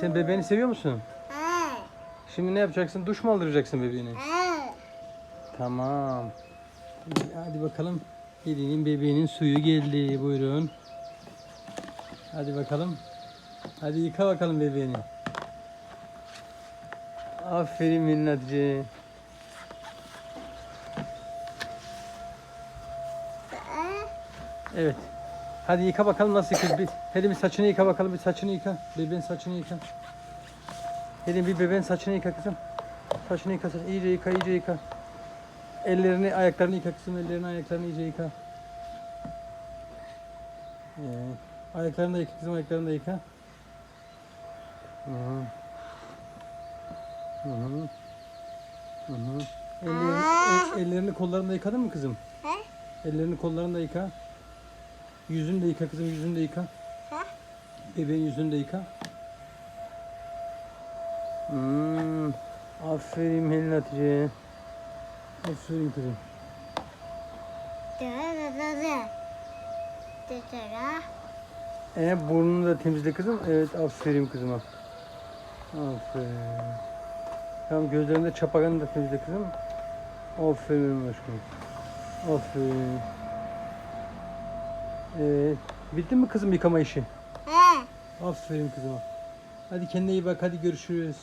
Sen bebeğini seviyor musun? Ha. Şimdi ne yapacaksın? Duş mu aldıracaksın bebeğine? Ha. Tamam. Hadi bakalım. Kedinin bebeğinin suyu geldi. Buyurun. Hadi bakalım. Hadi yıka bakalım bebeğini. Aferin minnatçı. Evet. Hadi yıka bakalım nasıl yıkıyoruz. Bir, hadi bir saçını yıka bakalım. Bir saçını yıka. Bebeğin saçını yıka. Hadi bir bebeğin saçını yıka kızım. Saçını yıka. saç- iyice yıka, iyice yıka. Ellerini, ayaklarını yıka kızım. Ellerini, ayaklarını iyice yıka. Evet. Ayaklarını da yıka kızım. Ayaklarını da yıka. Hı hı. Hı hı. Hı hı. Ellerini, el- ellerini kollarını da yıkadın mı kızım? Ha. Ellerini kollarını da yıka. Yüzünü de yıka kızım yüzünü de yıka. Ha. Bebeğin yüzünü de yıka. Hmm. Aferin Helin Hatice. Aferin kızım. E burnunu da temizle kızım. Evet aferin kızıma. Aferin. Tamam gözlerinde çapağını da temizle kızım. Aferin aşkım. Aferin. Evet. Bitti mi kızım yıkama işi? Ha. Aferin kızıma. Hadi kendine iyi bak. Hadi görüşürüz.